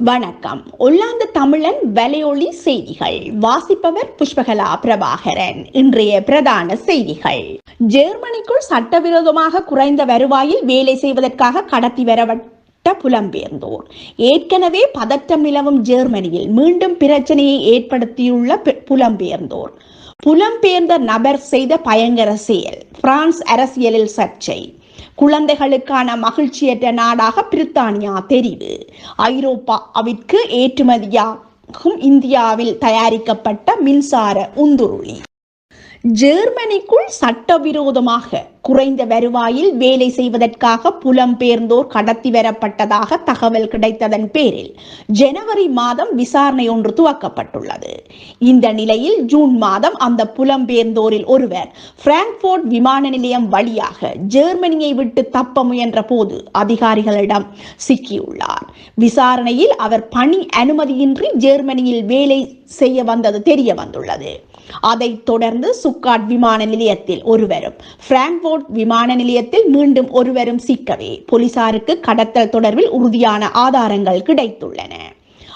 வணக்கம். ஒல்லாந்து தமிழன் வலையொலி செய்திகள். வாசிப்பவர் புஷ்பகலா பிரபாகரன். இன்றைய பிரதான செய்திகள். ஜெர்மனிக்குள் சட்டவிரோதமாக குறைந்த வருவாயில் வேலை செய்வதற்காக கடத்தி வரப்பட்ட புலம்பெயர்ந்தோர். ஏற்கனவே பதட்டம் நிலவும் ஜெர்மனியில் மீண்டும் பிரச்சனையை ஏற்படுத்தியுள்ள புலம்பெயர்ந்தோர். புலம்பெயர்ந்த நபர் செய்த பயங்கர செயல். பிரான்ஸ் அரசியலில் சர்ச்சை. குழந்தைகளுக்கான மகிழ்ச்சியற்ற நாடாக பிரித்தானியா தெரிவு ஐரோப்பாவிற்கு ஏற்றுமதியாகும் இந்தியாவில் தயாரிக்கப்பட்ட மின்சார உந்துருளி. ஜெர்மனிக்குள் சட்டவிரோதமாக குறைந்த வருவாயில் வேலை செய்வதற்காக புலம்பெயர்ந்தோர் கடத்தி வரப்பட்டதாக தகவல் கிடைத்ததன் பேரில் ஜனவரி மாதம் விசாரணை ஒன்று துவக்கப்பட்டுள்ளது. இந்த நிலையில் ஜூன் மாதம் அந்த புலம்பெயர்ந்தோரில் ஒருவர் பிராங்க்போர்ட் விமான நிலையம் வழியாக ஜெர்மனியை விட்டு தப்ப முயன்ற போது அதிகாரிகளிடம் சிக்கியுள்ளார். விசாரணையில் அவர் பணி அனுமதியின்றி ஜெர்மனியில் வேலை செய்ய வந்தது தெரிய வந்துள்ளது. அதைத் தொடர்ந்து சுக்காட் விமான நிலையத்தில் ஒருவரும் பிராங்க்போர்ட் விமான நிலையத்தில் மீண்டும் ஒருவரும் சிக்கவே போலீசாருக்கு கடத்தல் தொடர்பில் உறுதியான ஆதாரங்கள் கிடைத்துள்ளன.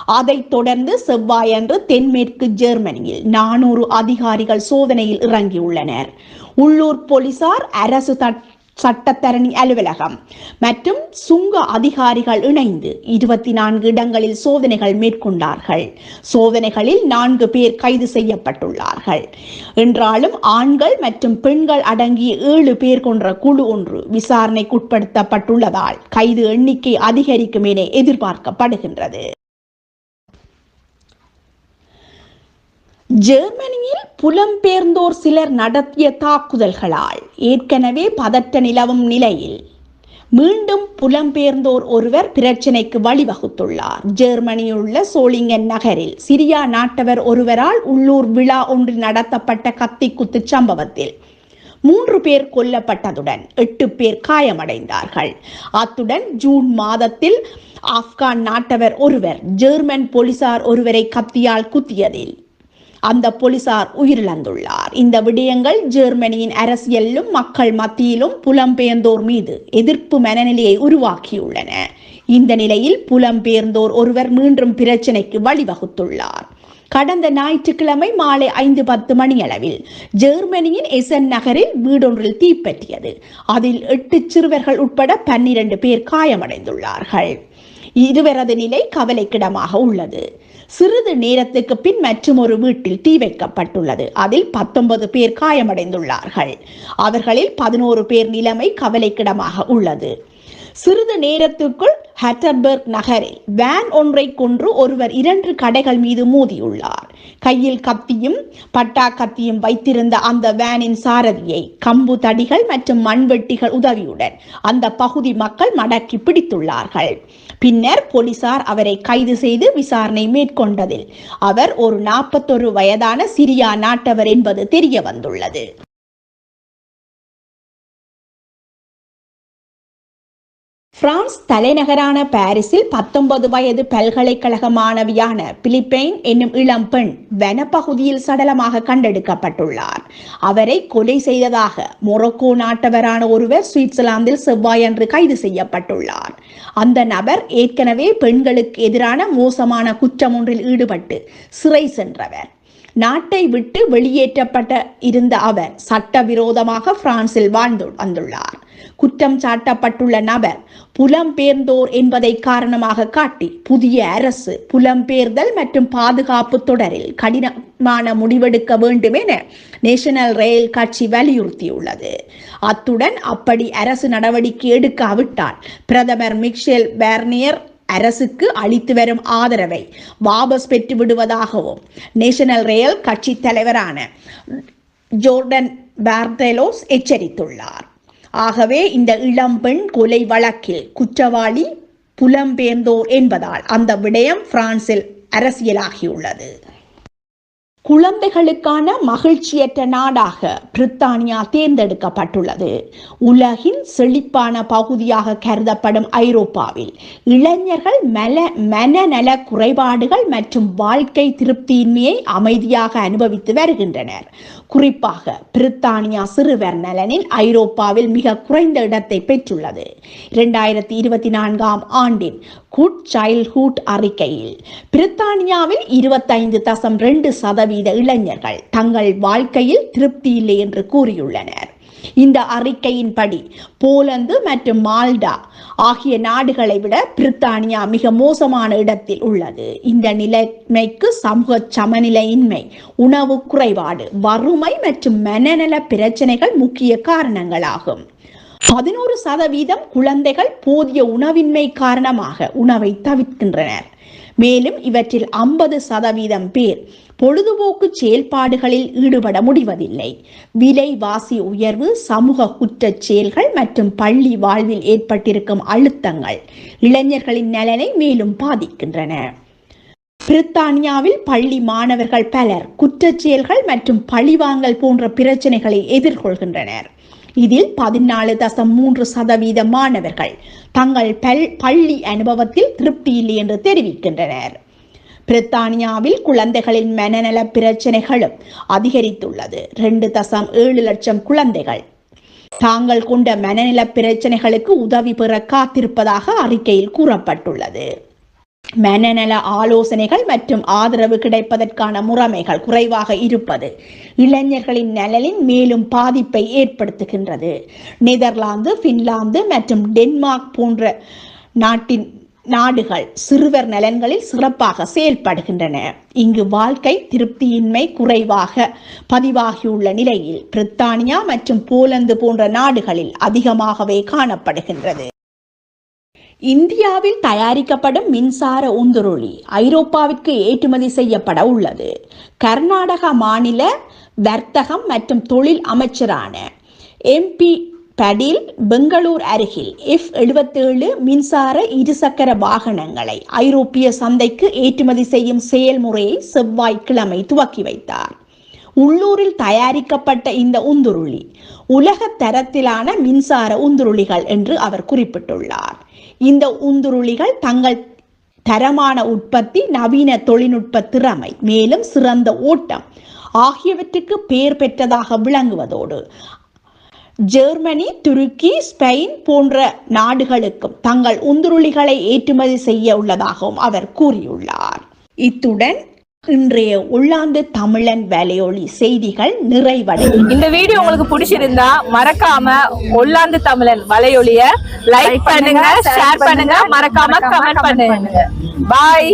அதைத் தொடர்ந்து செவ்வாயன்று தென்மேற்கு ஜெர்மனியில் நானூறு அதிகாரிகள் சோதனையில் இறங்கியுள்ளனர். உள்ளூர் போலீசார் அரசு தட்- சட்டத்தரணி அலுவலகம். மற்றும் சுங்க அதிகாரிகள் இணைந்து இருபத்தி நான்கு இடங்களில் சோதனைகள் மேற்கொண்டார்கள். சோதனைகளில் நான்கு பேர் கைது செய்யப்பட்டுள்ளார்கள். என்றாலும் ஆண்கள் மற்றும் பெண்கள் அடங்கிய ஏழு பேர் கொன்ற குழு ஒன்று விசாரணைக்குட்படுத்தப்பட்டுள்ளதால் கைது எண்ணிக்கை அதிகரிக்கும் என எதிர்பார்க்கப்படுகின்றது. ஜெர்மனியில் புலம்பெயர்ந்தோர் சிலர் நடத்திய தாக்குதல்களால் ஏற்கனவே பதட்ட நிலவும் நிலையில். மீண்டும் புலம்பெயர்ந்தோர் ஒருவர் பிரச்சினைக்கு வழிவகுத்துள்ளார். ஜெர்மனியுள்ள சோளிங்கன் நகரில் சிரியா நாட்டவர் ஒருவரால் உள்ளூர் விழா ஒன்றில் நடத்தப்பட்ட கத்திக்குத்து சம்பவத்தில் மூன்று பேர் கொல்லப்பட்டதுடன் எட்டு பேர் காயமடைந்தார்கள். அத்துடன் ஜூன் மாதத்தில் ஆப்கான் நாட்டவர் ஒருவர் ஜெர்மன் போலீசார் ஒருவரை கத்தியால் குத்தியதில் அந்த போலீசார் உயிரிழந்துள்ளார். இந்த விடயங்கள் ஜெர்மனியின் அரசியலிலும் மக்கள் மத்தியிலும் புலம்பெயர்ந்தோர் மீது எதிர்ப்பு மனநிலையை உருவாக்கியுள்ளன. இந்த நிலையில் புலம்பெயர்ந்தோர் ஒருவர் மீண்டும் பிரச்சினைக்கு வழிவகுத்துள்ளார். கடந்த ஞாயிற்றுக்கிழமை மாலை ஐந்து பத்து மணியளவில் ஜெர்மனியின் எசன் நகரில் வீடொன்றில் தீப்பற்றியது அதில் எட்டு சிறுவர்கள் உட்பட பன்னிரண்டு பேர் காயமடைந்துள்ளார்கள். இருவரது நிலை கவலைக்கிடமாக உள்ளது. சிறிது நேரத்துக்கு பின் மற்றும் ஒரு வீட்டில் தீ வைக்கப்பட்டுள்ளது. அதில் பத்தொன்பது பேர் காயமடைந்துள்ளார்கள். அவர்களில் பதினோரு பேர் நிலைமை கவலைக்கிடமாக உள்ளது. சிறிது நேரத்துக்குள் ஹட்டர்பர்க் நகரில் வேன் ஒன்றை கொன்று ஒருவர் இரண்டு கடைகள் மீது மோதியுள்ளார். கையில் கத்தியும் பட்டா கத்தியும் வைத்திருந்த அந்த வேனின் சாரதியை கம்பு தடிகள் மற்றும் மண்வெட்டிகள் உதவியுடன் அந்த பகுதி மக்கள் மடக்கி பிடித்துள்ளார்கள். பின்னர் போலீசார் அவரை கைது செய்து விசாரணை மேற்கொண்டதில் அவர் ஒரு நாற்பத்தொரு வயதான சிரியா நாட்டவர் என்பது தெரிய வந்துள்ளது பிரான்ஸ் தலைநகரான பாரிஸில் பத்தொன்பது வயது பல்கலைக்கழக மாணவியான பிலிப்பைன் என்னும் இளம் பெண் வனப்பகுதியில் சடலமாக கண்டெடுக்கப்பட்டுள்ளார். அவரை கொலை செய்ததாக மொரோக்கோ நாட்டவரான ஒருவர் சுவிட்சர்லாந்தில் செவ்வாயன்று கைது செய்யப்பட்டுள்ளார். அந்த நபர் ஏற்கனவே பெண்களுக்கு எதிரான மோசமான குற்றம் ஒன்றில் ஈடுபட்டு சிறை சென்றவர். நாட்டை விட்டு வெளியேற்றப்பட்ட இருந்த அவர் சட்டவிரோதமாக பிரான்சில் வாழ்ந்து வந்துள்ளார். குற்றம் சாட்டப்பட்டுள்ள நபர் புலம்பெயர்ந்தோர் என்பதை காரணமாக காட்டி புதிய அரசு புலம்பெயர்தல் மற்றும் பாதுகாப்பு தொடரில் கடினமான முடிவெடுக்க வேண்டும் என நேஷனல் ரயில் கட்சி வலியுறுத்தியுள்ளது. அத்துடன் அப்படி அரசு நடவடிக்கை எடுக்காவிட்டால் பிரதமர் மிக்ஷேல் பேர்னியர் அரசுக்கு அளித்து வரும் ஆதரவை வாபஸ் பெற்று விடுவதாகவும் நேஷனல் ரயில் கட்சி தலைவரான ஜோர்டன் பார்தெலோஸ் எச்சரித்துள்ளார். ஆகவே இந்த இளம்பெண் கொலை வழக்கில் குற்றவாளி புலம்பெயர்ந்தோர் என்பதால் அந்த விடயம் பிரான்சில் அரசியலாகியுள்ளது. குழந்தைகளுக்கான மகிழ்ச்சியற்ற நாடாக பிரித்தானியா தேர்ந்தெடுக்கப்பட்டுள்ளது. உலகின் செழிப்பான பகுதியாக கருதப்படும் ஐரோப்பாவில் இளைஞர்கள் மல மனநல குறைபாடுகள் மற்றும் வாழ்க்கை திருப்தியின்மையை அமைதியாக அனுபவித்து வருகின்றனர். குறிப்பாக பிரித்தானியா சிறுவர் நலனில் ஐரோப்பாவில் மிக குறைந்த இடத்தை பெற்றுள்ளது. இரண்டாயிரத்தி இருபத்தி நான்காம் ஆண்டின் குட் சைல்ட்ஹுட் அறிக்கையில் பிரித்தானியாவில் இருபத்தைந்து தசம் ரெண்டு சதவீதம் சதவீத இளைஞர்கள் தங்கள் வாழ்க்கையில் திருப்தி இல்லை என்று கூறியுள்ளனர். இந்த அறிக்கையின்படி போலந்து மற்றும் மால்டா ஆகிய நாடுகளை விட பிரித்தானியா மிக மோசமான இடத்தில் உள்ளது. இந்த நிலைமைக்கு சமூக சமநிலையின்மை உணவு குறைபாடு வறுமை மற்றும் மனநல பிரச்சனைகள் முக்கிய காரணங்களாகும். பதினோரு சதவீதம் குழந்தைகள் போதிய உணவின்மை காரணமாக உணவை தவிர்க்கின்றனர். மேலும் இவற்றில் ஐம்பது சதவீதம் பேர் பொழுதுபோக்கு செயல்பாடுகளில் ஈடுபட முடிவதில்லை. விலைவாசி உயர்வு சமூக குற்றச் செயல்கள் மற்றும் பள்ளி வாழ்வில் ஏற்பட்டிருக்கும் அழுத்தங்கள் இளைஞர்களின் நலனை மேலும் பாதிக்கின்றன. பிரித்தானியாவில் பள்ளி மாணவர்கள் பலர் குற்றச் செயல்கள் மற்றும் பழிவாங்கல் போன்ற பிரச்சனைகளை எதிர்கொள்கின்றனர். இதில் பதினாலு தசம் மூன்று சதவீத மாணவர்கள் தங்கள் பல் பள்ளி அனுபவத்தில் திருப்தி இல்லை என்று தெரிவிக்கின்றனர். பிரித்தானியாவில் குழந்தைகளின் மனநல பிரச்சனைகளும் அதிகரித்துள்ளது. ரெண்டு தசம் ஏழு லட்சம் குழந்தைகள் தாங்கள் கொண்ட மனநல பிரச்சனைகளுக்கு உதவி பெற காத்திருப்பதாக அறிக்கையில் கூறப்பட்டுள்ளது. மனநல ஆலோசனைகள் மற்றும் ஆதரவு கிடைப்பதற்கான முறைமைகள் குறைவாக இருப்பது இளைஞர்களின் நலனின் மேலும் பாதிப்பை ஏற்படுத்துகின்றது. நெதர்லாந்து பின்லாந்து மற்றும் டென்மார்க் போன்ற நாட்டின் நாடுகள் சிறுவர் நலன்களில் சிறப்பாக செயல்படுகின்றன. இங்கு வாழ்க்கை திருப்தியின்மை குறைவாக பதிவாகியுள்ள நிலையில் பிரித்தானியா மற்றும் போலந்து போன்ற நாடுகளில் அதிகமாகவே காணப்படுகின்றது. இந்தியாவில் தயாரிக்கப்படும் மின்சார உந்துருளி ஐரோப்பாவிற்கு ஏற்றுமதி செய்யப்பட உள்ளது. கர்நாடக மாநில வர்த்தகம் மற்றும் தொழில் அமைச்சரான எம்பி படில் பெங்களூர் அருகில் எஃப் எழுபத்தேழு மின்சார இருசக்கர வாகனங்களை ஐரோப்பிய சந்தைக்கு ஏற்றுமதி செய்யும் செயல்முறையை செவ்வாய்க்கிழமை துவக்கி வைத்தார். உள்ளூரில் தயாரிக்கப்பட்ட இந்த உந்துருளி உலக தரத்திலான மின்சார உந்துருளிகள் என்று அவர் குறிப்பிட்டுள்ளார். இந்த உந்துருளிகள் தங்கள் தரமான உற்பத்தி நவீன தொழில்நுட்ப திறமை மேலும் சிறந்த ஓட்டம் ஆகியவற்றுக்கு பெயர் பெற்றதாக விளங்குவதோடு ஜெர்மனி துருக்கி ஸ்பெயின் போன்ற நாடுகளுக்கும் தங்கள் உந்துருளிகளை ஏற்றுமதி செய்ய உள்ளதாகவும் அவர் கூறியுள்ளார். இத்துடன் இன்றைய உள்ளாந்து தமிழன் வேலையொலி செய்திகள் நிறைவடையும் இந்த வீடியோ உங்களுக்கு பிடிச்சிருந்தா மறக்காம ஒல்லாந்து தமிழன் வலையொலிய லைக் பண்ணுங்க ஷேர் பண்ணுங்க மறக்காம கமெண்ட் பண்ணுங்க. பாய்